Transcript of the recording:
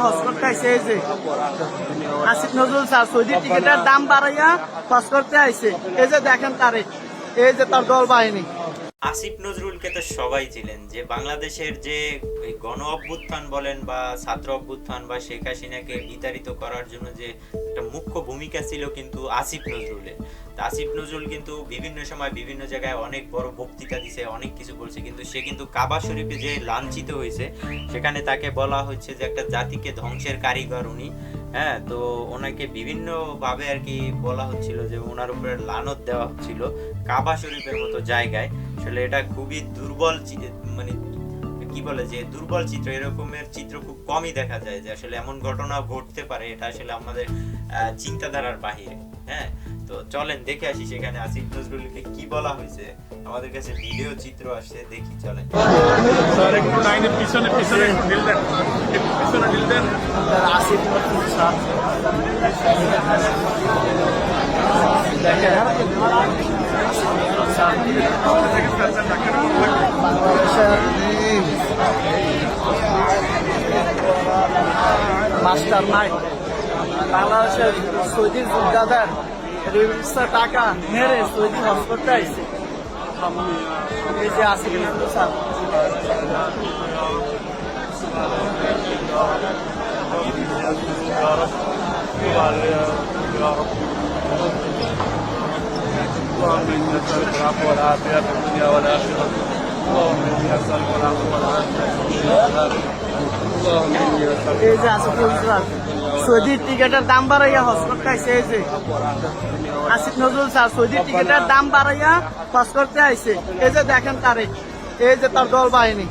খরচ খাইছে এই যে। আসিফ নজরুল স্যার, সৌদি টিকিটের দাম বাড়াইয়া করতে আইছে এই যে দেখেন তারে, এই যে তার দল বাহিনী। আসিফ নজরুলকে তো সবাই ছিলেন যে বাংলাদেশের যে গণ অভ্যুত্থান বলেন বা ছাত্র অভ্যুত্থান বা শেখ হাসিনাকে বিতাড়িত করার জন্য যে একটা মুখ্য ভূমিকা ছিল কিন্তু আসিফ নজরুলের। তা আসিফ নজরুল কিন্তু বিভিন্ন সময় বিভিন্ন জায়গায় অনেক বড় বক্তৃতা দিছে, অনেক কিছু বলছে, কিন্তু সে কিন্তু কাবা শরীফে যে লাঞ্ছিত হয়েছে, সেখানে তাকে বলা হচ্ছে যে একটা জাতিকে ধ্বংসের কারিগর উনি। হ্যাঁ তো ওনাকে বিভিন্ন ভাবে আর কি বলা হচ্ছিল যে ওনার উপরে লানত দেওয়া হচ্ছিল কাবা শরীফের মতো জায়গায়। আসলে এটা খুবই দুর্বল মানে কি বলে যে দুর্বল চিত্র, এরকমের চিত্র খুব কমই দেখা যায় যে আসলে এমন ঘটনা ঘটতে পারে, এটা আসলে আমাদের চিন্তাধারার বাহিরে। হ্যাঁ তো চলেন দেখে আসি সেখানে আসিফ নজরুলকে কি বলা হয়েছে। আমাদের কাছে ভিডিও চিত্র আসছে, দেখি চলেন। একটু স্যার মাস্টার মাইন্ড বাংলাদেশের সৌদি যোদ্ধাদের রিভিউসের টাকা মেরে সৌদি করতে আইছে। এই যে স্যার? يا رب يا رب اللهم اني اسالك العفو والعافيه في الدنيا والاخره اللهم اني اسالك العفو والعافيه في الدنيا والاخره اللهم اني اسالك এই যে আসিফ নজরুল স্যার সৌদির টিকিটের দাম বাড়াইয়া হজ করতে আইছে এই যে আসিফ নজরুল স্যার সৌদির টিকিটের দাম বাড়াইয়া হজ করতে আইছে এই যে দেখেন তারে এই যে তার দল বাহিনী